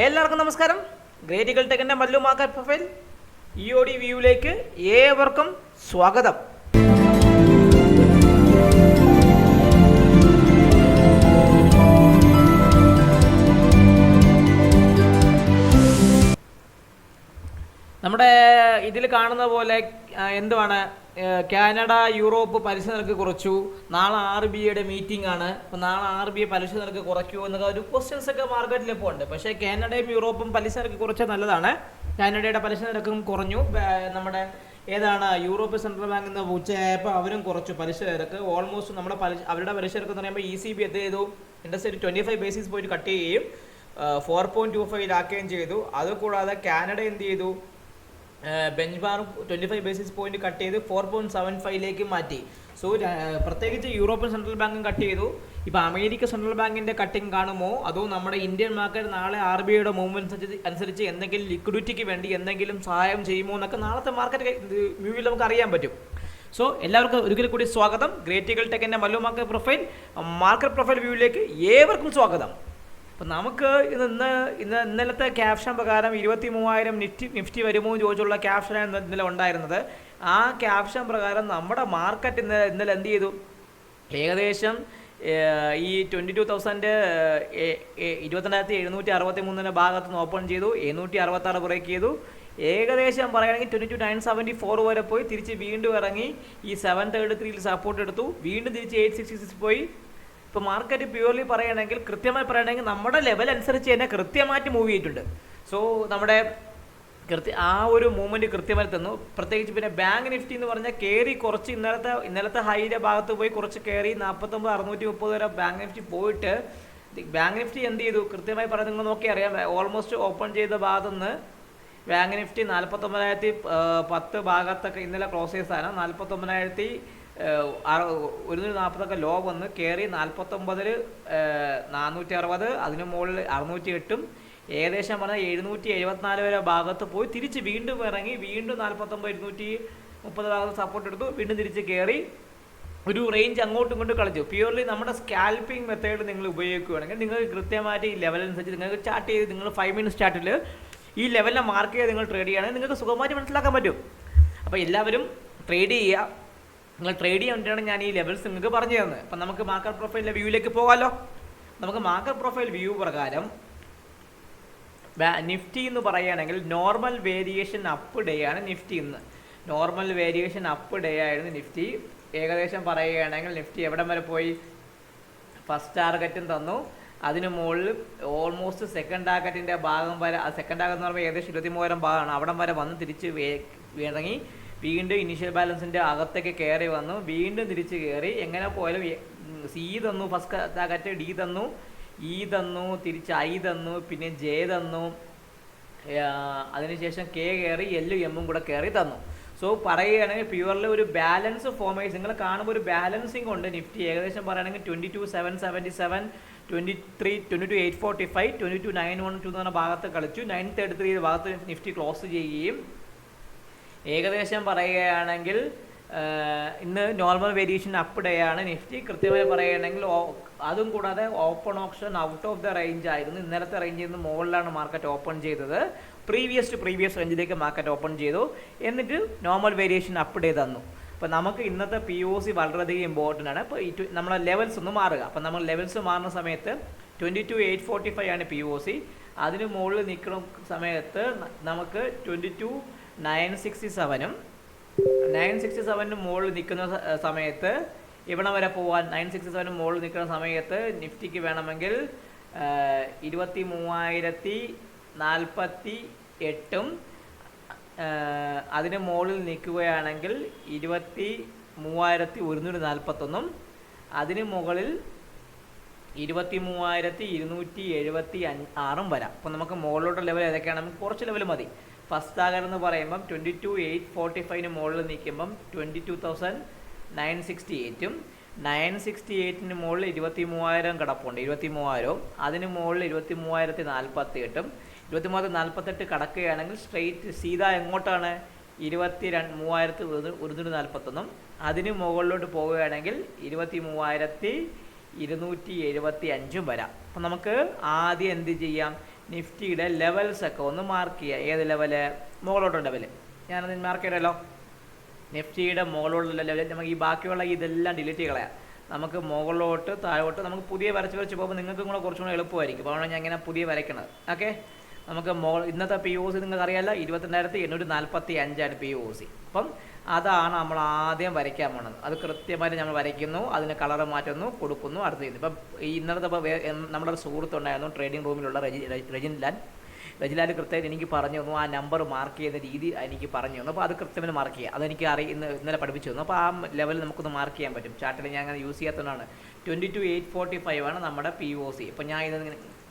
എല്ലാവർക്കും നമസ്കാരം. ഗ്രേറ്റ് ഗൾ ടെക്കിന്റെ Mallu market profile. E O D വ്യൂവിലേക്ക് ഏവർക്കും സ്വാഗതം. നമ്മുടെ ഇതിൽ കാണുന്ന പോലെ എന്തുവാണ്? കാനഡ യൂറോപ്പ് പലിശ നിരക്ക് കുറച്ചു. നാളെ ആർ ബി ഐയുടെ മീറ്റിംഗ് ആണ്. അപ്പോൾ നാളെ ആർ ബി ഐ പലിശ നിരക്ക് കുറയ്ക്കുമോ എന്നൊക്കെ ഒരു ക്വസ്റ്റ്യൻസ് ഒക്കെ മാർക്കറ്റിൽ ഇപ്പോൾ ഉണ്ട് പക്ഷേ കാനഡയും യൂറോപ്പും പലിശ നിരക്ക് കുറച്ചാൽ നല്ലതാണ്. കാനഡയുടെ പലിശ നിരക്കും കുറഞ്ഞു. നമ്മുടെ ഏതാണ് യൂറോപ്യൻ സെൻട്രൽ ബാങ്ക് എന്ന് ഉച്ചയായപ്പോൾ അവരും കുറച്ചു പലിശ നിരക്ക്. ഓൾമോസ്റ്റ് നമ്മുടെ പലിശ അവരുടെ പലിശ നിരക്ക് എന്ന് പറയുമ്പോൾ ഇ സി ബി എന്ത് ചെയ്തു? Interest rate twenty five basis പോയിട്ട് കട്ട് ചെയ്യുകയും ഫോർ പോയിന്റ് ടു ഫൈവിലാക്കുകയും ചെയ്തു. അതുകൂടാതെ കാനഡ എന്ത് ചെയ്തു? Bench mark twenty five basis point cut ചെയ്ത് ഫോർ പോയിന്റ് സെവൻ ഫൈവിലേക്ക് മാറ്റി. സോ പ്രത്യേകിച്ച് യൂറോപ്യൻ സെൻട്രൽ ബാങ്കും കട്ട് ചെയ്തു. ഇപ്പോൾ അമേരിക്ക സെൻട്രൽ ബാങ്കിന്റെ കട്ടിങ് കാണുമോ? അതോ നമ്മുടെ ഇന്ത്യൻ മാർക്കറ്റ് നാളെ ആർ ബി ഐയുടെ മൂവ്മെന്റ് അനുസരിച്ച് എന്തെങ്കിലും ലിക്വിഡിറ്റിക്ക് വേണ്ടി എന്തെങ്കിലും സഹായം ചെയ്യുമോ എന്നൊക്കെ നാളത്തെ മാർക്കറ്റ് വ്യൂവിൽ നമുക്ക് അറിയാൻ പറ്റും. സോ എല്ലാവർക്കും ഒരിക്കൽ കൂടി സ്വാഗതം. ഗ്രേറ്റിക്കൽ ടെക്കിന്റെ Mallu market profile market profile വ്യൂവിലേക്ക് ഏവർക്കും സ്വാഗതം. അപ്പം നമുക്ക് ഇന്ന് ഇന്ന് ഇന്ന് ഇന്നലത്തെ ക്യാപ്ഷൻ പ്രകാരം ഇരുപത്തി മൂവായിരം നിഫ്റ്റി നിഫ്റ്റി വരുമോ എന്ന് ചോദിച്ചുള്ള ക്യാപ്ഷനാണ് ഇന്നലെ ഉണ്ടായിരുന്നത്. ആ ക്യാപ്ഷൻ പ്രകാരം നമ്മുടെ മാർക്കറ്റ് ഇന്നലെ ഇന്നലെ എന്ത് ചെയ്തു? ഏകദേശം ഈ ട്വന്റി ടു തൗസൻഡ് ഇരുപത്തിരണ്ടായിരത്തി എഴുന്നൂറ്റി അറുപത്തി മൂന്നിന്റെ ഭാഗത്ത് നിന്ന് ഓപ്പൺ ചെയ്തു. എഴുന്നൂറ്റി അറുപത്താറ് ബ്രേക്ക് ചെയ്തു. ഏകദേശം പറയുകയാണെങ്കിൽ twenty two nine seventy four വരെ പോയി. തിരിച്ച് വീണ്ടും ഇറങ്ങി ഈ സെവൻ തേർഡ് ത്രീയിൽ സപ്പോർട്ട് എടുത്തു. വീണ്ടും തിരിച്ച് എയ്റ്റ് സിക്സ്റ്റി സിക്സ് പോയി. ഇപ്പോൾ മാർക്കറ്റ് പ്യൂർലി പറയുകയാണെങ്കിൽ കൃത്യമായി പറയുകയാണെങ്കിൽ നമ്മുടെ ലെവൽ അനുസരിച്ച് തന്നെ കൃത്യമായിട്ട് മൂവ് ചെയ്തിട്ടുണ്ട്. സോ നമ്മുടെ കൃത്യ ആ ഒരു മൂവ്മെന്റ് കൃത്യമായി തന്നു. പ്രത്യേകിച്ച് പിന്നെ ബാങ്ക് നിഫ്റ്റി എന്ന് പറഞ്ഞാൽ കയറി കുറച്ച് ഇന്നലത്തെ ഇന്നലത്തെ ഹൈയുടെ ഭാഗത്ത് പോയി കുറച്ച് കയറി നാൽപ്പത്തൊമ്പത് അറുന്നൂറ്റി മുപ്പത് വരെ ബാങ്ക് നിഫ്റ്റി പോയിട്ട് ബാങ്ക് നിഫ്റ്റി എന്ത് ചെയ്തു? കൃത്യമായി പറഞ്ഞു നിങ്ങൾ നോക്കി അറിയാം ഓൾമോസ്റ്റ് ഓപ്പൺ ചെയ്ത ഭാഗത്തുനിന്ന് ബാങ്ക് നിഫ്റ്റി നാൽപ്പത്തൊമ്പതിനായിരത്തി പത്ത് ഭാഗത്തൊക്കെ ഇന്നലെ ക്ലോസ് ചെയ്ത സാധനം നാൽപ്പത്തൊമ്പതിനായിരത്തി ഒരുന്നൂറ്റി നാൽപ്പതൊക്കെ ലോ വന്ന് കയറി നാൽപ്പത്തൊമ്പതിൽ നാനൂറ്റി അറുപത് അതിന് മുകളിൽ അറുന്നൂറ്റി എട്ടും ഏകദേശം പറഞ്ഞാൽ എഴുന്നൂറ്റി എഴുപത്തിനാല് വരെ ഭാഗത്ത് പോയി തിരിച്ച് വീണ്ടും ഇറങ്ങി വീണ്ടും നാൽപ്പത്തൊമ്പത് ഇരുന്നൂറ്റി മുപ്പത് ഭാഗത്ത് സപ്പോർട്ട് എടുത്തു വീണ്ടും തിരിച്ച് കയറി ഒരു റേഞ്ച് അങ്ങോട്ടും ഇങ്ങോട്ടും കളിച്ചു. പ്യൂർലി നമ്മുടെ സ്കാൽപ്പിംഗ് മെത്തേഡ് നിങ്ങൾ ഉപയോഗിക്കുകയാണെങ്കിൽ നിങ്ങൾക്ക് കൃത്യമായിട്ട് ഈ ലെവലനുസരിച്ച് നിങ്ങൾക്ക് ചാർട്ട് ചെയ്ത് നിങ്ങൾ ഫൈവ് മിനിറ്റ് സ്റ്റാർട്ടിൽ ഈ ലെവലിനെ മാർക്ക് ചെയ്ത് നിങ്ങൾ ട്രേഡ് ചെയ്യുകയാണെങ്കിൽ നിങ്ങൾക്ക് സുഖമായിട്ട് മനസ്സിലാക്കാൻ പറ്റും. അപ്പോൾ എല്ലാവരും ട്രേഡ് ചെയ്യുക. നിങ്ങൾ ട്രേഡ് ചെയ്യാൻ വേണ്ടിയിട്ടാണ് ഞാൻ ഈ ലെവൽസ് നിങ്ങൾക്ക് പറഞ്ഞു തന്നത് അപ്പം നമുക്ക് മാർക്കറ്റ് പ്രൊഫൈലിന്റെ വ്യൂവിലേക്ക് പോകാമല്ലോ നമുക്ക് മാർക്കറ്റ് പ്രൊഫൈൽ വ്യൂ പ്രകാരം നിഫ്റ്റി എന്ന് പറയുകയാണെങ്കിൽ നോർമൽ വേരിയേഷൻ അപ്പ് ഡേ ആണ് നിഫ്റ്റി ഇന്ന് നോർമൽ വേരിയേഷൻ അപ്പ് ഡേ ആയിരുന്നു നിഫ്റ്റി ഏകദേശം പറയുകയാണെങ്കിൽ നിഫ്റ്റി എവിടം വരെ പോയി? ഫസ്റ്റ് ടാർഗറ്റും തന്നു. അതിന് മുകളിൽ ഓൾമോസ്റ്റ് സെക്കൻഡ് ടാർഗറ്റിന്റെ ഭാഗം വരെ സെക്കൻഡ് ടാർഗറ്റ് എന്ന് പറയുമ്പോൾ ഏകദേശം ഇരുപത്തി മൂവായിരം ഭാഗമാണ്. അവിടം വരെ വന്ന് തിരിച്ച് ഇറങ്ങി. വീണ്ടും ഇനീഷ്യൽ ബാലൻസിന്റെ അകത്തേക്ക് കയറി വന്നു. വീണ്ടും തിരിച്ച് കയറി എങ്ങനെ പോയാലും സി തന്നു ഫസ്റ്റ് അകറ്റ് ഡി തന്നു ഇ തന്നു തിരിച്ച് ഐ തന്നു പിന്നെ ജെ തന്നു. അതിനുശേഷം കെ കയറി എല്ലും എമ്മും കൂടെ കയറി തന്നു. സോ പറയുകയാണെങ്കിൽ പ്യുവർലി ഒരു ബാലൻസ് ഫോമേഴ്സ് നിങ്ങൾ കാണുമ്പോൾ ഒരു ബാലൻസിങ് ഉണ്ട്. നിഫ്റ്റി ഏകദേശം പറയുകയാണെങ്കിൽ twenty two seven seventy seven twenty three twenty two eight forty five twenty two nine one two എന്ന് പറഞ്ഞ ഭാഗത്ത് കളിച്ചു. നയൻ തേർട്ടി ത്രീ ഭാഗത്ത് നിഫ്റ്റി ക്ലോസ് ചെയ്യുകയും ഏകദേശം പറയുകയാണെങ്കിൽ ഇന്ന് നോർമൽ വേരിയേഷൻ അപ്പ് ഡേ ആണ്. നിഫ്റ്റി കൃത്യമായി പറയുകയാണെങ്കിൽ അതും കൂടാതെ open option out of the range ആയിരുന്നു. ഇന്നലത്തെ റേഞ്ചിൽ നിന്ന് മുകളിലാണ് മാർക്കറ്റ് ഓപ്പൺ ചെയ്തത്. പ്രീവിയസ് ടു പ്രീവിയസ് റേഞ്ചിലേക്ക് മാർക്കറ്റ് ഓപ്പൺ ചെയ്തു. എന്നിട്ട് നോർമൽ വേരിയേഷൻ അപ്പ് ഡേ തന്നു. അപ്പോൾ നമുക്ക് ഇന്നത്തെ പി ഒ സി വളരെയധികം ഇമ്പോർട്ടന്റ് ആണ്. അപ്പോൾ ഈ നമ്മളെ ലെവൽസ് ഒന്ന് മാറുക. അപ്പോൾ നമ്മൾ ലെവൽസ് മാറുന്ന സമയത്ത് twenty two eight forty five ആണ് പി ഒ സി അതിന് മുകളിൽ നിൽക്കുന്ന സമയത്ത് നമുക്ക് ട്വന്റി ടു നയൻ സിക്സ്റ്റി സെവനും നയൻ സിക്സ്റ്റി സെവനും മുകളിൽ നിൽക്കുന്ന സമയത്ത് ഇവിടെ വരെ പോകാൻ നയൻ സിക്സ്റ്റി സെവനും മുകളിൽ നിൽക്കുന്ന സമയത്ത് നിഫ്റ്റിക്ക് വേണമെങ്കിൽ ഇരുപത്തി മൂവായിരത്തി നാൽപ്പത്തി എട്ടും അതിന് മുകളിൽ നിൽക്കുകയാണെങ്കിൽ ഇരുപത്തി മൂവായിരത്തി ഒരുന്നൂറ്റി നാൽപ്പത്തൊന്നും അതിന് മുകളിൽ ഇരുപത്തി മൂവായിരത്തി ഇരുന്നൂറ്റി എഴുപത്തി അഞ്ച് ആറും വരാം. അപ്പോൾ നമുക്ക് മുകളിലോട്ട് ലെവൽ ഏതൊക്കെയാണ് നമുക്ക് കുറച്ച് ലെവൽ മതി. ഫസ്റ്റ് ആഗർ എന്ന് പറയുമ്പം ട്വന്റി ടു എയ്റ്റ് ഫോർട്ടി ഫൈവിന് മുകളിൽ നിൽക്കുമ്പം twenty two thousand nine sixty എയ്റ്റും nine sixty എയ്റ്റിന് മുകളിൽ ഇരുപത്തി മൂവായിരം കിടപ്പുണ്ട്. ഇരുപത്തി മൂവായിരവും അതിന് മുകളിൽ ഇരുപത്തി മൂവായിരത്തി നാൽപ്പത്തി എട്ടും ഇരുപത്തി മൂവായിരത്തി നാൽപ്പത്തെട്ട് കടക്കുകയാണെങ്കിൽ സ്ട്രെയിറ്റ് സീത എങ്ങോട്ടാണ്? ഇരുപത്തി രണ്ട് മൂവായിരത്തി ഒരുന്നൂറ്റി നാൽപ്പത്തൊന്നും അതിന് മുകളിലോട്ട് പോവുകയാണെങ്കിൽ ഇരുപത്തി മൂവായിരത്തി ഇരുന്നൂറ്റി എഴുപത്തി അഞ്ചും വരാം. അപ്പം നമുക്ക് ആദ്യം എന്ത് ചെയ്യാം? നിഫ്റ്റിയുടെ ലെവൽസ് ഒക്കെ ഒന്ന് മാർക്ക് ചെയ്യുക. ഏത് ലെവൽ മുകളോട്ടുള്ള ലെവൽ ഞാനത് മാർക്ക് ചെയ്യണമല്ലോ. നിഫ്റ്റിയുടെ മുകളിലുള്ള ലെവലിൽ നമുക്ക് ഈ ബാക്കിയുള്ള ഇതെല്ലാം ഡിലീറ്റ് കളയാം. നമുക്ക് മുകളിലോട്ട് താഴോട്ട് നമുക്ക് പുതിയ വരച്ച് വരച്ച് പോകുമ്പോൾ നിങ്ങൾക്കും കൂടെ കുറച്ചും കൂടെ എളുപ്പമായിരിക്കും. അപ്പോൾ ഞാൻ ഇങ്ങനെ പുതിയ വരയ്ക്കണത്. ഓക്കെ നമുക്ക് മോ ഇന്നത്തെ പി ഒ സി നിങ്ങൾക്ക് അറിയാമല്ലോ ഇരുപത്തിരണ്ടായിരത്തി എണ്ണൂറ്റി നാൽപ്പത്തി അഞ്ചാണ് പി ഒ സി അപ്പം അതാണ് നമ്മൾ ആദ്യം വരയ്ക്കാൻ പോകുന്നത് അത് കൃത്യമായിട്ട് നമ്മൾ വരയ്ക്കുന്നു അതിന് കളർ മാറ്റുന്നു കൊടുക്കുന്നു അടുത്ത് ചെയ്യുന്നു. ഇപ്പം ഇന്നലത്തെ ഇപ്പോൾ നമ്മുടെ സുഹൃത്തുണ്ടായിരുന്നു ട്രേഡിംഗ് റൂമിലുള്ള രജി റെജിൻ ലാൽ. രജിലാൽ കൃത്യമായിട്ട് എനിക്ക് പറഞ്ഞു തന്നു ആ നമ്പർ മാർക്ക് ചെയ്യുന്ന രീതി എനിക്ക് പറഞ്ഞു തന്നു. അപ്പോൾ അത് കൃത്യമായിട്ട് മാർക്ക് ചെയ്യുക അതെനിക്ക് ഇന്ന് ഇന്നലെ പഠിപ്പിച്ചു തന്നു. അപ്പോൾ ആ ലെവൽ നമുക്കൊന്ന് മാർക്ക് ചെയ്യാൻ പറ്റും. ചാർട്ടിൽ ഞാൻ അങ്ങനെ use ചെയ്യാത്തതുകൊണ്ടാണ്. Twenty two eight forty five ആണ് നമ്മുടെ പി ഒ സി ഇപ്പോൾ ഞാൻ ഇത്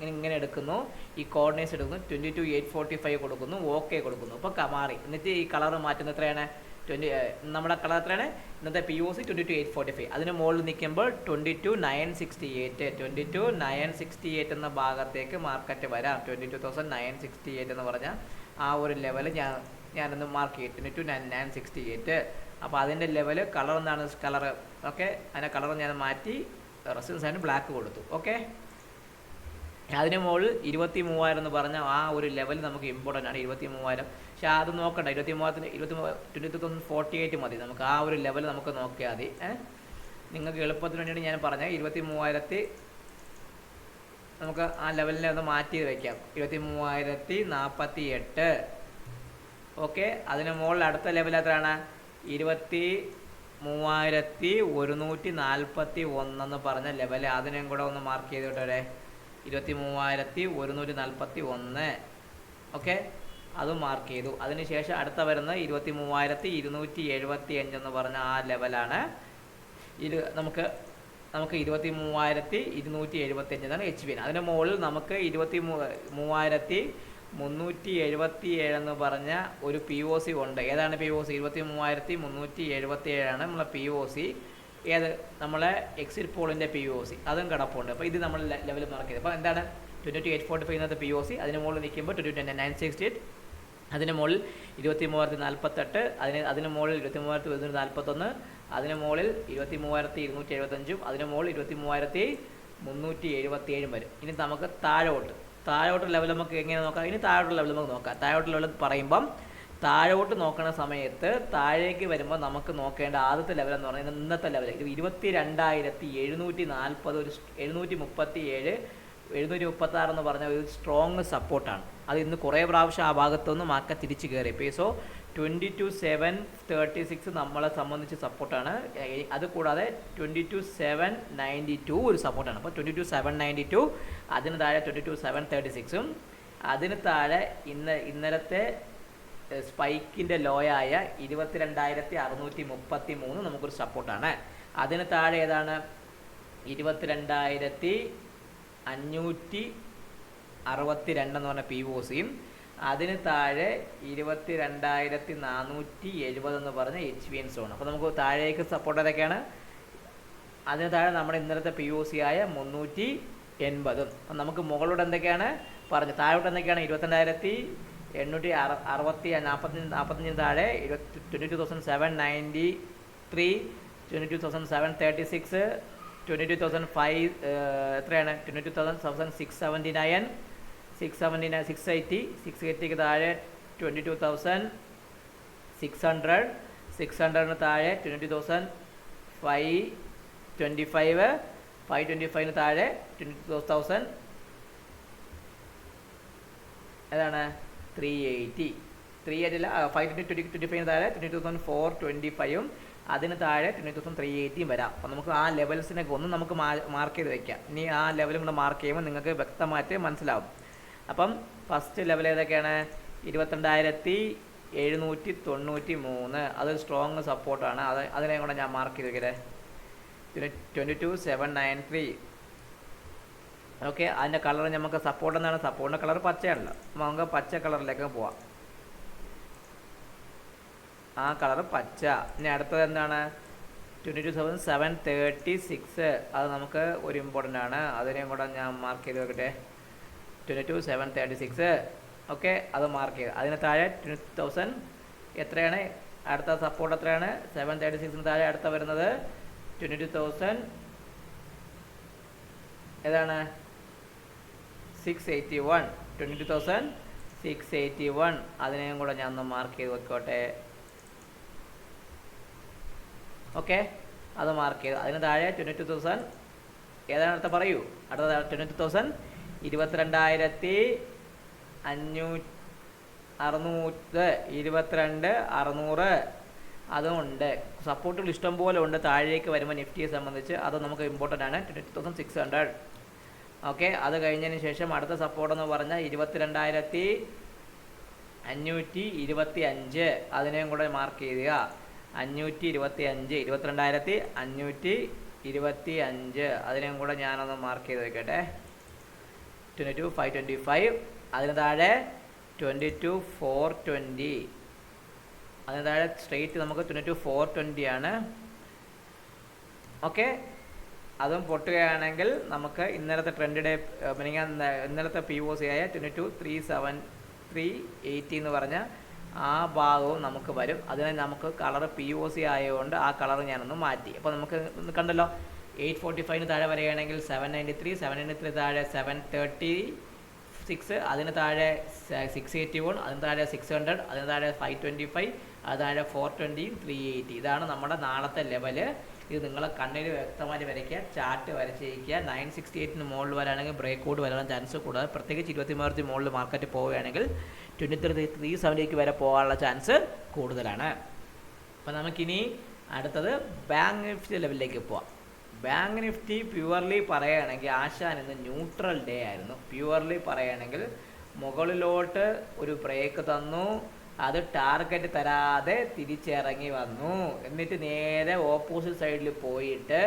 ഇങ്ങനെ ഇങ്ങനെ എടുക്കുന്നു. ഈ കോർഡിനേറ്റ്സ് എടുക്കുന്നു. Twenty two eight forty five കൊടുക്കുന്നു. ഓക്കെ കൊടുക്കുന്നു അപ്പോൾ മാറി. എന്നിട്ട് ഈ കളർ മാറ്റുന്ന എത്രയാണ്? ട്വന്റി നമ്മുടെ കളർ എത്രയാണ്? ഇന്നത്തെ P O C twenty two eight forty five അതിന് മുകളിൽ നിൽക്കുമ്പോൾ twenty two nine sixty eight twenty two nine sixty eight എന്ന ഭാഗത്തേക്ക് മാർക്കറ്റ് വരാം. Twenty two thousand nine sixty eight എന്ന് പറഞ്ഞാൽ ആ ഒരു ലെവൽ ഞാൻ ഞാനൊന്ന് മാർക്ക് ചെയ്യും. Twenty two nine nine sixty eight അപ്പോൾ അതിന്റെ ലെവൽ കളർ എന്താണ്? കളർ ഓക്കെ അതിന്റെ കളർ ഞാൻ മാറ്റി റെസിഡൻസ് ആയിട്ട് ബ്ലാക്ക് കൊടുത്തു. ഓക്കെ അതിന് മുകളിൽ ഇരുപത്തി മൂവായിരം എന്ന് പറഞ്ഞ ആ ഒരു ലെവൽ നമുക്ക് ഇമ്പോർട്ടന്റ് ആണ്. ഇരുപത്തി മൂവായിരം പക്ഷെ അത് നോക്കണ്ട. ഇരുപത്തി മൂവായിരത്തിന് ഇരുപത്തി ട്വന്റി തൗസൻഡ് ഫോർട്ടി എയ്റ്റ് മതി. നമുക്ക് ആ ഒരു ലെവൽ നമുക്ക് നോക്കിയാൽ മതി. നിങ്ങൾക്ക് എളുപ്പത്തിന് വേണ്ടിയിട്ട് ഞാൻ പറഞ്ഞ ഇരുപത്തി മൂവായിരത്തി നമുക്ക് ആ ലെവലിനെ ഒന്ന് മാറ്റി വയ്ക്കാം ഇരുപത്തി മൂവായിരത്തി നാൽപ്പത്തി എട്ട് ഓക്കെ? അതിന് മുകളിൽ അടുത്ത ലെവൽ എത്രയാണ്? ഇരുപത്തി മൂവായിരത്തി ഒരുന്നൂറ്റി നാൽപ്പത്തി ഒന്നെന്ന് പറഞ്ഞ ലെവൽ അതിനെയും കൂടെ ഒന്ന് മാർക്ക് ചെയ്ത് വിട്ടേ ഇരുപത്തി മൂവായിരത്തി ഒരുന്നൂറ്റി നാൽപ്പത്തി ഒന്ന് ഓക്കെ അത് മാർക്ക് ചെയ്തു. അതിനുശേഷം അടുത്ത വരുന്നത് ഇരുപത്തി മൂവായിരത്തി ഇരുന്നൂറ്റി എഴുപത്തി അഞ്ചെന്ന് പറഞ്ഞ ആ ലെവലാണ് ഇത് നമുക്ക് നമുക്ക് ഇരുപത്തി മൂവായിരത്തി ഇരുന്നൂറ്റി എഴുപത്തി അഞ്ചെന്നാണ് എച്ച് പി അതിന് മുകളിൽ നമുക്ക് ഇരുപത്തി മൂ- മൂവായിരത്തി മുന്നൂറ്റി എഴുപത്തി ഏഴെന്ന് പറഞ്ഞ ഒരു പി ഒ സി ഉണ്ട്. ഏതാണ് പി ഒ സി ഇരുപത്തി മൂവായിരത്തി മുന്നൂറ്റി എഴുപത്തി ഏഴാണ് നമ്മളെ പി ഒ സി ഏത്? നമ്മളെ എക്സിറ്റ് പോളിന്റെ പി ഒ സി അതും കിടപ്പുണ്ട്. അപ്പോൾ ഇത് നമ്മൾ ലെവൽ മാർക്ക് ചെയ്ത്. അപ്പോൾ എന്താണ്? ട്വന്റി എയ്റ്റ് ഫോർട്ടി ഫൈവ് ഇന്നത്തെ പി ഒ സി അതിന് മുകളിൽ നിൽക്കുമ്പോൾ ട്വന്റി നയൻ സിക്സ്റ്റി എയ്റ്റ് അതിന് മുകളിൽ ഇരുപത്തി മൂവായിരത്തി നാൽപ്പത്തെട്ട് അതിന് അതിന് മുകളിൽ ഇരുപത്തി മൂവായിരത്തി ഒരുന്നൂറ്റി നാൽപ്പത്തൊന്ന് അതിന് മുകളിൽ ഇരുപത്തി മൂവായിരത്തി ഇരുന്നൂറ്റി എഴുപത്തഞ്ചും. അതിന് മുകളിൽ ഇരുപത്തി മൂവായിരത്തി മുന്നൂറ്റി എഴുപത്തി ഏഴും വരും. ഇനി നമുക്ക് താഴോട്ട്. താഴോട്ട് ലെവൽ നമുക്ക് എങ്ങനെ നോക്കാം? ഇനി താഴോട്ട് ലെവൽ നമുക്ക് നോക്കാം. താഴോട്ട് ലെവൽ പറയുമ്പം താഴോട്ട് നോക്കണ സമയത്ത് താഴേക്ക് വരുമ്പോൾ നമുക്ക് നോക്കേണ്ട ആദ്യത്തെ ലെവൽ എന്ന് പറയുന്നത് ഇന്നത്തെ ലെവൽ ഇത് ഇരുപത്തി രണ്ടായിരത്തി എഴുന്നൂറ്റി നാൽപ്പത് ഒരു എഴുന്നൂറ്റി മുപ്പത്തി ഏഴ് എഴുന്നൂറ്റി മുപ്പത്തി ആറ് എന്ന് പറഞ്ഞ ഒരു സ്ട്രോങ് സപ്പോർട്ടാണ് അത് ഇന്ന് കുറേ പ്രാവശ്യം ആ ഭാഗത്തുനിന്ന് മാക്ക തിരിച്ച് കയറി ഇപ്പോൾ so twenty two seven thirty six നമ്മളെ സംബന്ധിച്ച് സപ്പോർട്ടാണ് അത് കൂടാതെ twenty two seven ninety two ഒരു സപ്പോർട്ടാണ് അപ്പോൾ twenty two seven ninety two അതിന് താഴെ ട്വന്റി ടു സെവൻ തേർട്ടി സിക്സും അതിന് താഴെ ഇന്ന ഇന്നലത്തെ സ്പൈക്കിന്റെ ലോയായ ഇരുപത്തിരണ്ടായിരത്തി അറുന്നൂറ്റി മുപ്പത്തി മൂന്ന് നമുക്കൊരു സപ്പോർട്ടാണ്. അതിന് താഴെ ഏതാണ്? ഇരുപത്തിരണ്ടായിരത്തി അഞ്ഞൂറ്റി അറുപത്തി രണ്ടെന്ന് പറഞ്ഞ പി ഒ സിയും അതിന് താഴെ ഇരുപത്തി രണ്ടായിരത്തി നാനൂറ്റി എഴുപത് എന്ന് പറഞ്ഞ എച്ച് വി എൻ സോൺ അപ്പോൾ നമുക്ക് താഴേക്ക് സപ്പോർട്ട് ഏതൊക്കെയാണ്? അതിന് താഴെ നമ്മുടെ ഇന്നലത്തെ പി ഒ സി ആയ മുന്നൂറ്റി എൺപതും. അപ്പം നമുക്ക് മുകളിലോട്ട് എന്തൊക്കെയാണ്? പറഞ്ഞത് താഴോട്ട് എന്തൊക്കെയാണ്? ഇരുപത്തിരണ്ടായിരത്തി എണ്ണൂറ്റി അറ അറുപത്തി നാൽപ്പത്തഞ്ച് നാൽപ്പത്തഞ്ചിന് താഴെ ഇരുപത്തി twenty two thousand seven ninety three twenty two thousand seven thirty six twenty two thousand five എത്രയാണ് twenty two thousand thousand six seventy nine six seventy nine six eighty six എയ്റ്റിക്ക് താഴെ twenty two thousand six hundred six ഹൺഡ്രഡിന് താഴെ twenty two thousand five twenty five five twenty ഫൈവിന് താഴെ twenty two thousand ഏതാണ് three eighty three എയ്റ്റില്ല five twenty twenty twenty ഫൈവിന് താഴെ twenty thousand four twenty ഫൈവും അതിന് താഴെ ട്വന്റി തൗസൻഡ് ത്രീ എയ്റ്റിയും വരാം. അപ്പോൾ നമുക്ക് ആ ലെവൽസിനൊക്കെ ഒന്ന് നമുക്ക് മാർക്ക് ചെയ്ത് വെക്കാം. ഇനി ആ ലെവലും കൂടെ മാർക്ക് ചെയ്യുമ്പോൾ നിങ്ങൾക്ക് വ്യക്തമായിട്ട് മനസ്സിലാവും. അപ്പം ഫസ്റ്റ് ലെവൽ ഏതൊക്കെയാണ്? ഇരുപത്തിരണ്ടായിരത്തി എഴുന്നൂറ്റി തൊണ്ണൂറ്റി മൂന്ന് അതൊരു സ്ട്രോങ് സപ്പോർട്ടാണ് അത് അതിനെ കൂടെ ഞാൻ മാർക്ക് ചെയ്ത് വയ്ക്കട്ടെ twenty two seven nine three okay അതിന്റെ കളർ നമുക്ക് സപ്പോർട്ട് എന്നാണ്. സപ്പോർട്ടിന്റെ കളർ പച്ചയാണല്ലോ. അപ്പോൾ നമുക്ക് പച്ച കളറിലേക്ക് പോവാം. ആ കളർ പച്ച. ഇനി അടുത്തത് എന്താണ്? Twenty two seven seven thirty six അത് നമുക്ക് ഒരു ഇമ്പോർട്ടന്റ് ആണ്. അതിനെയും കൂടെ ഞാൻ മാർക്ക് ചെയ്ത് വെക്കട്ടെ. Twenty two seven thirty six okay അത് മാർക്ക് ചെയ്ത്. അതിന് താഴെ ട്വന്റി തൗസൻഡ് എത്രയാണ്? അടുത്ത സപ്പോർട്ട് എത്രയാണ്? സെവൻ തേർട്ടി സിക്സിന് താഴെ അടുത്ത വരുന്നത് ട്വന്റി ടു തൗസൻഡ് ഏതാണ്? Six eighty one twenty two thousand six eighty one അതിനെയും കൂടെ ഞാൻ ഒന്ന് മാർക്ക് ചെയ്ത് വെക്കോട്ടെ. ഓക്കെ അത് മാർക്ക് ചെയ്തു. അതിന് താഴെ ട്വന്റി ടു തൗസൻഡ് ഏതാണ് അടുത്ത പറയൂ? അടുത്ത ട്വന്റി ടു തൗസൻഡ് ഇരുപത്തിരണ്ടായിരത്തി അഞ്ഞൂ അറുന്നൂറ് ഇരുപത്തിരണ്ട് അറുന്നൂറ്. അതുമുണ്ട് സപ്പോർട്ടുകൾ ഇഷ്ടം പോലെ ഉണ്ട്. താഴേക്ക് വരുമ്പോൾ നിഫ്റ്റിയെ സംബന്ധിച്ച്. അത് നമുക്ക് ഇമ്പോർട്ടന്റ് ആണ്. Twenty two thousand six hundred okay അത് കഴിഞ്ഞതിന് ശേഷം അടുത്ത സപ്പോർട്ട് എന്ന് പറഞ്ഞാൽ ഇരുപത്തിരണ്ടായിരത്തി അഞ്ഞൂറ്റി ഇരുപത്തി അഞ്ച് അതിനെയും കൂടെ മാർക്ക് ചെയ്യുക. അഞ്ഞൂറ്റി ഇരുപത്തി അഞ്ച് ഇരുപത്തിരണ്ടായിരത്തി അഞ്ഞൂറ്റി ഇരുപത്തി അഞ്ച് അതിനെയും കൂടെ ഞാനൊന്ന് മാർക്ക് ചെയ്ത് വെക്കട്ടെ. Twenty two five twenty five അതിന് താഴെ ട്വന്റി ടു ഫോർ ട്വന്റി അതിന് താഴെ സ്ട്രെയിറ്റ് നമുക്ക് ട്വന്റി ടു ഫോർ ട്വന്റി ആണ്. ഓക്കെ അതും പൊട്ടുകയാണെങ്കിൽ നമുക്ക് ഇന്നലത്തെ ട്രെൻഡ് ഡേ മിനിങ്ങാൻ ഇന്നലത്തെ പി ഒ സി ആയ twenty two three seven three eighty എന്ന് പറഞ്ഞ ആ ഭാഗവും നമുക്ക് വരും. അതിനെ നമുക്ക് കളർ പി ഒ സി ആയതുകൊണ്ട് ആ കളർ ഞാനൊന്ന് മാറ്റി. അപ്പോൾ നമുക്ക് കണ്ടല്ലോ. എയ്റ്റ് ഫോർട്ടി ഫൈവിന് താഴെ വരികയാണെങ്കിൽ seven ninety three seven ninety three താഴെ സെവൻ തേർട്ടി സിക്സ് അതിന് താഴെ സിക്സ് എയ്റ്റി വൺ അതിന് താഴെ സിക്സ് ഹൺഡ്രഡ് അതിന് താഴെ ഫൈവ് ട്വന്റി ഫൈവ് അത് താഴെ ഫോർ ട്വന്റി ത്രീ എയ്റ്റി ഇതാണ് നമ്മുടെ നാളത്തെ ലെവൽ ഇത് നിങ്ങളെ കണ്ണിൽ വ്യക്തമായിട്ട് വരയ്ക്കുക ചാർട്ട് വരച്ചിരിക്കുക. നയൻ സിക്സ്റ്റി എയ്റ്റിന് മുകളിൽ വരാണെങ്കിൽ ബ്രേക്ക് ഔട്ട് വരാൻ ചാൻസ് കൂടുതൽ. പ്രത്യേകിച്ച് ഇരുപത്തി മൂന്നായിരത്തി മുകളിൽ മാർക്കറ്റ് പോവുകയാണെങ്കിൽ ട്വന്റി ത്രീ ത്രീ സെവന്റിക്ക് വരെ പോകാനുള്ള ചാൻസ് കൂടുതലാണ്. അപ്പോൾ നമുക്കിനി അടുത്തത് ബാങ്ക് നിഫ്റ്റി ലെവലിലേക്ക് പോവാം. ബാങ്ക് നിഫ്റ്റി പ്യുവർലി പറയുകയാണെങ്കിൽ ആശാൻ ഇന്ന് ന്യൂട്രൽ ഡേ ആയിരുന്നു. പ്യുവർലി പറയുകയാണെങ്കിൽ മുകളിലോട്ട് ഒരു ബ്രേക്ക് തന്നു. അത് ടാർഗറ്റ് തരാതെ തിരിച്ചിറങ്ങി വന്നു. എന്നിട്ട് നേരെ ഓപ്പോസിറ്റ് സൈഡിൽ പോയിട്ട്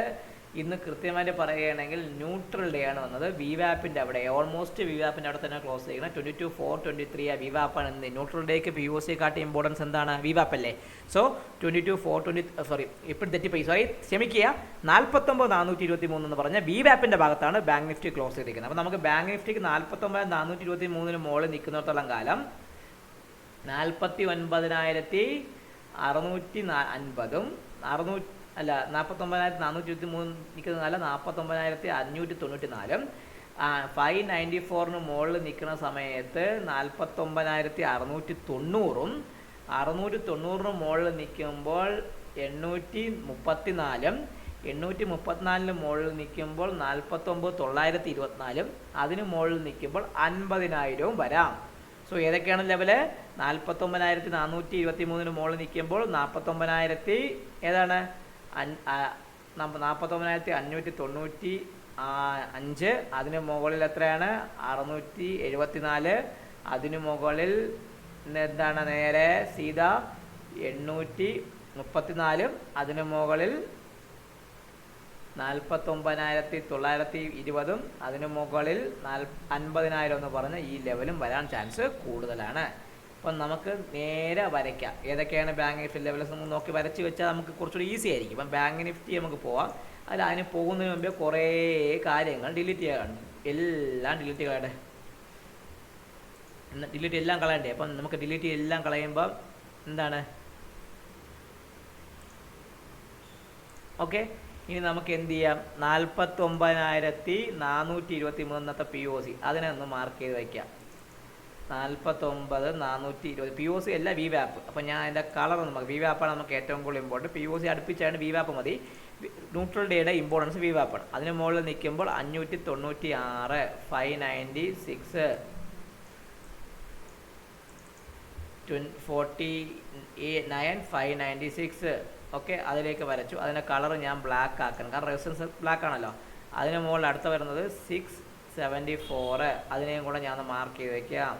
ഇന്ന് കൃത്യമായിട്ട് പറയുകയാണെങ്കിൽ ന്യൂട്രൽ ഡേ ആണ് വന്നത്. വി വാപ്പിന്റെ അവിടെ ഓൾമോസ്റ്റ് വി വാപ്പിന്റെ അവിടെ തന്നെ ക്ലോസ് ചെയ്യണം twenty two four twenty three ആ വി വാപ്പാണ് ഇന്ന്. ന്യൂട്രൽ ഡേക്ക് പി ഒ സി കാട്ടി ഇമ്പോർട്ടൻസ് എന്താണ്? വി വാപ്പല്ലേ so twenty two four twenty sorry ഇപ്പം തെറ്റിപ്പോയി. സോറി ക്ഷമിക്കുക. നാൽപ്പത്തൊമ്പത് നാനൂറ്റി ഇരുപത്തി മൂന്ന് എന്ന് പറഞ്ഞാൽ വി വാപ്പിന്റെ ഭാഗത്താണ് ബാങ്ക് നിഫ്റ്റി ക്ലോസ് ചെയ്തിരിക്കുന്നത്. അപ്പോൾ നമുക്ക് ബാങ്ക് നിഫ്റ്റിക്ക് നാൽപ്പത്തൊമ്പത് നാനൂറ്റി ഇരുപത്തി മൂന്നിന് മുകളിൽ നിൽക്കുന്നിടത്തോളം കാലം നാൽപ്പത്തി ഒൻപതിനായിരത്തി അറുന്നൂറ്റി അൻപതും അറുന്നൂറ്റി അല്ല നാൽപ്പത്തൊമ്പതിനായിരത്തി നാനൂറ്റി ഇരുപത്തി മൂന്ന് നിൽക്കുന്ന കാലം നാൽപ്പത്തൊമ്പതിനായിരത്തി അഞ്ഞൂറ്റി തൊണ്ണൂറ്റി നാലും ഫൈവ് നയന്റി ഫോറിന് മുകളിൽ നിൽക്കുന്ന സമയത്ത് നാൽപ്പത്തൊമ്പതിനായിരത്തി അറുന്നൂറ്റി തൊണ്ണൂറും അറുന്നൂറ്റി തൊണ്ണൂറിന് മുകളിൽ നിൽക്കുമ്പോൾ എണ്ണൂറ്റി മുപ്പത്തി നാലും എണ്ണൂറ്റി മുപ്പത്തിനാലിന് മുകളിൽ നിൽക്കുമ്പോൾ നാൽപ്പത്തൊമ്പത് തൊള്ളായിരത്തി ഇരുപത്തിനാലും അതിന് മുകളിൽ നിൽക്കുമ്പോൾ അൻപതിനായിരവും വരാം. സോ ഏതൊക്കെയാണ് ലെവൽ നാൽപ്പത്തൊമ്പതിനായിരത്തി നാനൂറ്റി ഇരുപത്തി മൂന്നിന് മുകളിൽ നിൽക്കുമ്പോൾ നാൽപ്പത്തൊമ്പതിനായിരത്തി ഏതാണ്? നാൽപ്പത്തൊമ്പതിനായിരത്തി അഞ്ഞൂറ്റി തൊണ്ണൂറ്റി അഞ്ച് അതിന് മുകളിൽ എത്രയാണ്? അറുന്നൂറ്റി എഴുപത്തി നാല് അതിന് മുകളിൽ എന്താണ്? നേരെ സീത എണ്ണൂറ്റി മുപ്പത്തിനാലും അതിന് മുകളിൽ നാൽപ്പത്തൊമ്പതിനായിരത്തി തൊള്ളായിരത്തി ഇരുപതും അതിനു മുകളിൽ അൻപതിനായിരം എന്ന് പറഞ്ഞ് ഈ ലെവലും വരാൻ ചാൻസ് കൂടുതലാണ്. അപ്പം നമുക്ക് നേരെ വരയ്ക്കാം. ഏതൊക്കെയാണ് ബാങ്ക് നിഫ്റ്റി ലെവൽസ് നമുക്ക് നോക്കി വരച്ച് വെച്ചാൽ നമുക്ക് കുറച്ചുകൂടി ഈസി ആയിരിക്കും. അപ്പം ബാങ്ക് നിഫ്റ്റി നമുക്ക് പോവാം. അതിൽ അതിന് പോകുന്നതിന് മുമ്പേ കുറേ കാര്യങ്ങൾ ഡിലീറ്റ് ചെയ്യാനുണ്ട് എല്ലാം ഡിലീറ്റ് കളയട്ടെ ഡിലീറ്റ് എല്ലാം കളയണ്ടേ? അപ്പം നമുക്ക് ഡിലീറ്റ് എല്ലാം കളയുമ്പം എന്താണ്? ഓക്കെ ഇനി നമുക്ക് എന്ത് ചെയ്യാം? നാൽപ്പത്തൊമ്പതിനായിരത്തി നാനൂറ്റി ഇരുപത്തി മൂന്നത്തെ പി ഒ സി അതിനെ ഒന്ന് മാർക്ക് ചെയ്ത് വയ്ക്കാം. നാൽപ്പത്തൊമ്പത് നാനൂറ്റി ഇരുപത് പി ഒ സി അല്ല വി വാപ്പ് അപ്പോൾ ഞാൻ അതിന്റെ കളർ നമുക്ക് വി വാപ്പാണ് നമുക്ക് ഏറ്റവും കൂടുതൽ ഇമ്പോർട്ടന്റ് പി ഒ സി അടുപ്പിച്ചാണ് വി വാപ്പ് മതി. ന്യൂട്രൽ ഡേയുടെ ഇമ്പോർട്ടൻസ് വി വാപ്പാണ് അതിന് മുകളിൽ നിൽക്കുമ്പോൾ അഞ്ഞൂറ്റി തൊണ്ണൂറ്റി ആറ് five ninety six forty nine five ninety six okay അതിലേക്ക് വരച്ചു. അതിന്റെ കളർ ഞാൻ ബ്ലാക്ക് ആക്കണം. കാരണം റെസിസ്റ്റൻസ് ബ്ലാക്ക് ആണല്ലോ. അതിന് മുകളിൽ അടുത്ത വരുന്നത് സിക്സ് സെവന്റി ഫോറ് അതിനെയും കൂടെ ഞാൻ മാർക്ക് ചെയ്ത് വയ്ക്കാം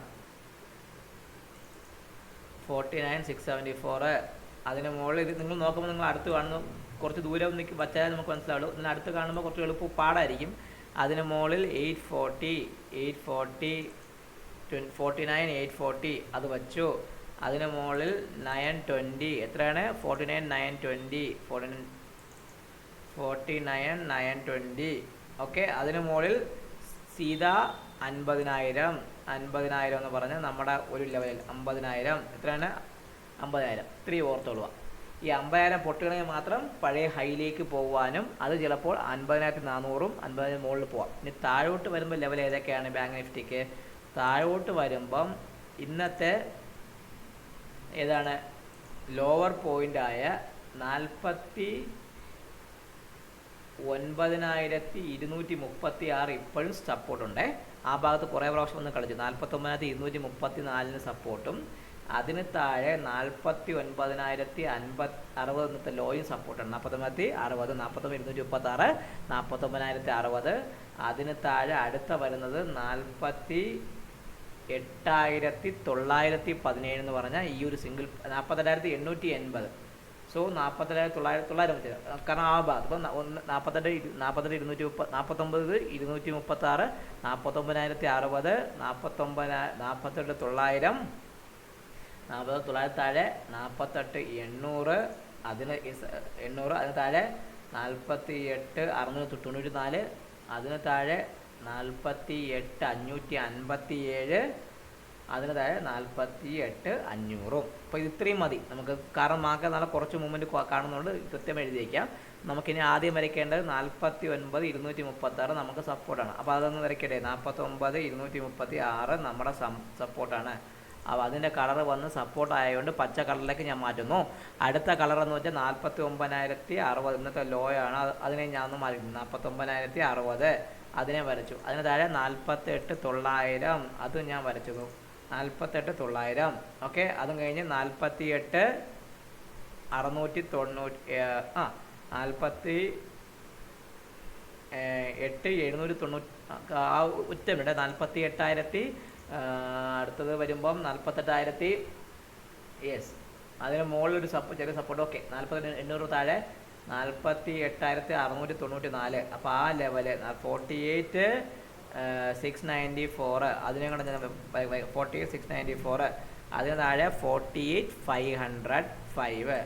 forty nine six seventy four അതിന് മുകളിൽ ഇത് നിങ്ങൾ നോക്കുമ്പോൾ നിങ്ങൾ അടുത്ത് കാണുന്നു കുറച്ച് ദൂരം നിൽക്ക് വച്ചാലേ നമുക്ക് മനസ്സിലാവുള്ളൂ. ഇതിന് അടുത്ത് കാണുമ്പോൾ കുറച്ച് എളുപ്പം പാടായിരിക്കും. അതിന് മുകളിൽ eight forty eight forty twenty forty nine eight forty അത് വച്ചു. അതിന് മുകളിൽ നയൻ ട്വന്റി. എത്രയാണ്? Forty nine nine twenty. Forty nine forty nine nine twenty. Okay അതിന് മുകളിൽ സീത അൻപതിനായിരം. അൻപതിനായിരം എന്ന് പറഞ്ഞ് നമ്മുടെ ഒരു ലെവലിൽ അമ്പതിനായിരം. എത്രയാണ്? അമ്പതിനായിരം. ഇത്രയും ഓർത്തോളുക. ഈ അമ്പതിനായിരം പൊട്ടുകണമെങ്കിൽ മാത്രം പഴയ ഹൈയിലേക്ക് പോകാനും അത് ചിലപ്പോൾ അൻപതിനായിരത്തി നാനൂറും അൻപതിനായിരം മുകളിൽ പോവാം. ഇനി താഴോട്ട് വരുമ്പോൾ ലെവൽ ഏതൊക്കെയാണ്? ബാങ്ക് നിഫ്റ്റിക്ക്. താഴോട്ട് വരുമ്പം ഇന്നത്തെ ഏതാണ്? ലോവർ പോയിന്റായ നാൽപ്പത്തി ഒൻപതിനായിരത്തി ഇരുന്നൂറ്റി മുപ്പത്തി ആറ് ഇപ്പോഴും സപ്പോർട്ടുണ്ട് ആ ഭാഗത്ത് കുറേ പ്രാവശ്യം ഒന്ന് കളിച്ചു. നാൽപ്പത്തൊമ്പതിനായിരത്തി ഇരുന്നൂറ്റി മുപ്പത്തി നാലിന് സപ്പോർട്ടും അതിന് താഴെ നാൽപ്പത്തി ഒൻപതിനായിരത്തി അൻപത് അറുപത് ഇന്നത്തെ ലോയും സപ്പോർട്ടാണ് നാൽപ്പത്തൊമ്പതിനായിരത്തി അറുപത് നാൽപ്പത്തൊമ്പത് ഇരുന്നൂറ്റി മുപ്പത്തി ആറ് നാൽപ്പത്തൊമ്പതിനായിരത്തി അറുപത് അതിന് താഴെ അടുത്ത വരുന്നത് നാൽപ്പത്തി എട്ടായിരത്തി തൊള്ളായിരത്തി പതിനേഴ് എന്ന് പറഞ്ഞാൽ ഈ ഒരു സിംഗിൾ നാൽപ്പത്തെട്ടായിരത്തി എണ്ണൂറ്റി എൺപത് സോ നാൽപ്പത്തെട്ടായിരത്തി തൊള്ളായിരത്തി തൊള്ളായിരം വെച്ച് കാരണം ആ ഭാഗത്ത്. ഇപ്പം ഒന്ന് നാൽപ്പത്തെട്ട് നാൽപ്പത്തെട്ട് ഇരുന്നൂറ്റി മുപ്പ നാൽപ്പത്തൊമ്പത് ഇരുന്നൂറ്റി മുപ്പത്താറ് നാൽപ്പത്തൊമ്പതിനായിരത്തി അറുപത് നാൽപ്പത്തൊമ്പതിനാ നാൽപ്പത്തെട്ട് തൊള്ളായിരം നാൽപ്പത് തൊള്ളായിരത്തി താഴെ നാൽപ്പത്തെട്ട് എണ്ണൂറ് അതിന് എണ്ണൂറ് അതിന് താഴെ നാൽപ്പത്തി എട്ട് അറുന്നൂറ്റി തൊണ്ണൂറ്റി നാല് അതിന് താഴെ നാൽപ്പത്തി എട്ട് അഞ്ഞൂറ്റി അൻപത്തി ഏഴ് അതിന് താഴെ നാൽപ്പത്തി എട്ട് അഞ്ഞൂറും. അപ്പോൾ ഇത് ഇത്രയും മതി. നമുക്ക് കാരണം മാർക്ക് നാളെ കുറച്ച് മൂവ്മെന്റ് കാണുന്നതുകൊണ്ട് കൃത്യം എഴുതി വയ്ക്കാം നമുക്കിനി ആദ്യം വരയ്ക്കേണ്ടത് നാൽപ്പത്തി ഒൻപത് ഇരുന്നൂറ്റി മുപ്പത്തി ആറ് നമുക്ക് സപ്പോർട്ടാണ് അപ്പോൾ അതൊന്ന് വരയ്ക്കട്ടെ. നാൽപ്പത്തൊമ്പത് ഇരുന്നൂറ്റി മുപ്പത്തി ആറ് നമ്മുടെ സപ്പോർട്ടാണ് അപ്പോൾ അതിന്റെ കളർ വന്ന് സപ്പോർട്ട് ആയതുകൊണ്ട് പച്ച കളറിലേക്ക് ഞാൻ മാറ്റുന്നു. അടുത്ത കളർ എന്ന് വെച്ചാൽ നാൽപ്പത്തി ഒമ്പതിനായിരത്തി അറുപത്. ഇന്നത്തെ ലോ ആണ്. അത് അതിനെ ഞാൻ ഒന്ന് മാറ്റി നാൽപ്പത്തൊമ്പതിനായിരത്തി അറുപത്. അതിനെ വരച്ചു. അതിന് താഴെ നാൽപ്പത്തെട്ട് തൊള്ളായിരം. അതും ഞാൻ വരച്ചു നാൽപ്പത്തെട്ട് തൊള്ളായിരം. ഓക്കെ? അതും കഴിഞ്ഞ് നാൽപ്പത്തി എട്ട് അറുന്നൂറ്റി തൊണ്ണൂറ്റി ആ നാൽപ്പത്തി എട്ട് എഴുന്നൂറ്റി തൊണ്ണൂറ്റി ആ മിനിറ്റ് നാൽപ്പത്തി എട്ടായിരത്തി അടുത്തത് വരുമ്പം നാൽപ്പത്തെട്ടായിരത്തി യെസ്. അതിന് മുകളിൽ ഒരു സപ്പോ ചെറിയ സപ്പോർട്ട്. ഓക്കെ. നാൽപ്പത്തി എണ്ണൂറ് താഴെ നാൽപ്പത്തി എട്ടായിരത്തി അറുന്നൂറ്റി തൊണ്ണൂറ്റി നാല് അപ്പോൾ ആ level forty eight six ninety four അതിനെ കൂടെ ഞാൻ forty eight six ninety four അതിന് താഴെ forty eight five hundred five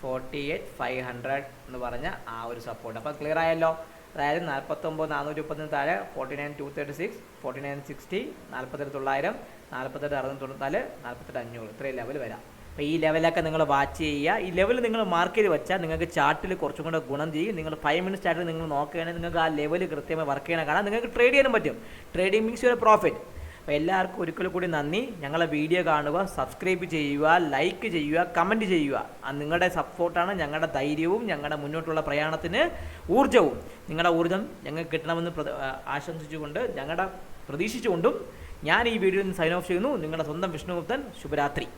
forty eight five hundred എന്ന് പറഞ്ഞ ആ ഒരു സപ്പോർട്ട് അപ്പോൾ ക്ലിയർ ആയല്ലോ? അതായത് നാൽപ്പത്തൊമ്പത് നാനൂറ്റി മുപ്പത്തിന് താഴെ forty nine two thirty six forty nine sixty നാൽപ്പത്തെട്ട് തൊള്ളായിരം നാൽപ്പത്തെട്ട് അറുന്നൂറ്റി തൊണ്ണൂറ്റാൽ നാൽപ്പത്തെട്ട് അഞ്ഞൂറ്. ഇത്രയും ലെവൽ വരാം. അപ്പോൾ ഈ ലെവലൊക്കെ നിങ്ങൾ വാച്ച് ചെയ്യുക. ഈ ലെവൽ നിങ്ങൾ മാർക്ക് ചെയ്ത് വെച്ചാൽ നിങ്ങൾക്ക് ചാർട്ടിൽ കുറച്ചും കൂടെ ഗുണം ചെയ്യും. നിങ്ങൾ ഫൈവ് മിനിറ്റ് ചാർട്ടിൽ നിങ്ങൾ നോക്കുകയാണെങ്കിൽ നിങ്ങൾക്ക് ആ ലെവൽ കൃത്യമായി വർക്ക് ചെയ്യണം കാണാൻ നിങ്ങൾക്ക് ട്രേഡ് ചെയ്യാനും പറ്റും. ട്രേഡിംഗ് മീൻസ് ഒരു പ്രോഫിറ്റ് അപ്പോൾ എല്ലാവർക്കും ഒരിക്കൽ കൂടി നന്ദി. ഞങ്ങളെ വീഡിയോ കാണുക സബ്സ്ക്രൈബ് ചെയ്യുക ലൈക്ക് ചെയ്യുക കമന്റ് ചെയ്യുക. നിങ്ങളുടെ സപ്പോർട്ടാണ് ഞങ്ങളുടെ ധൈര്യവും ഞങ്ങളുടെ മുന്നോട്ടുള്ള പ്രയാണത്തിന് ഊർജവും നിങ്ങളുടെ ഊർജം ഞങ്ങൾക്ക് കിട്ടണമെന്ന് ആശംസിച്ചുകൊണ്ട് ഞങ്ങളുടെ പ്രതീക്ഷിച്ചുകൊണ്ടും ഞാൻ ഈ വീഡിയോയിൽ നിന്ന് സൈൻ ഓഫ് ചെയ്യുന്നു. നിങ്ങളുടെ സ്വന്തം വിഷ്ണുഗുപ്തൻ ശുഭരാത്രി.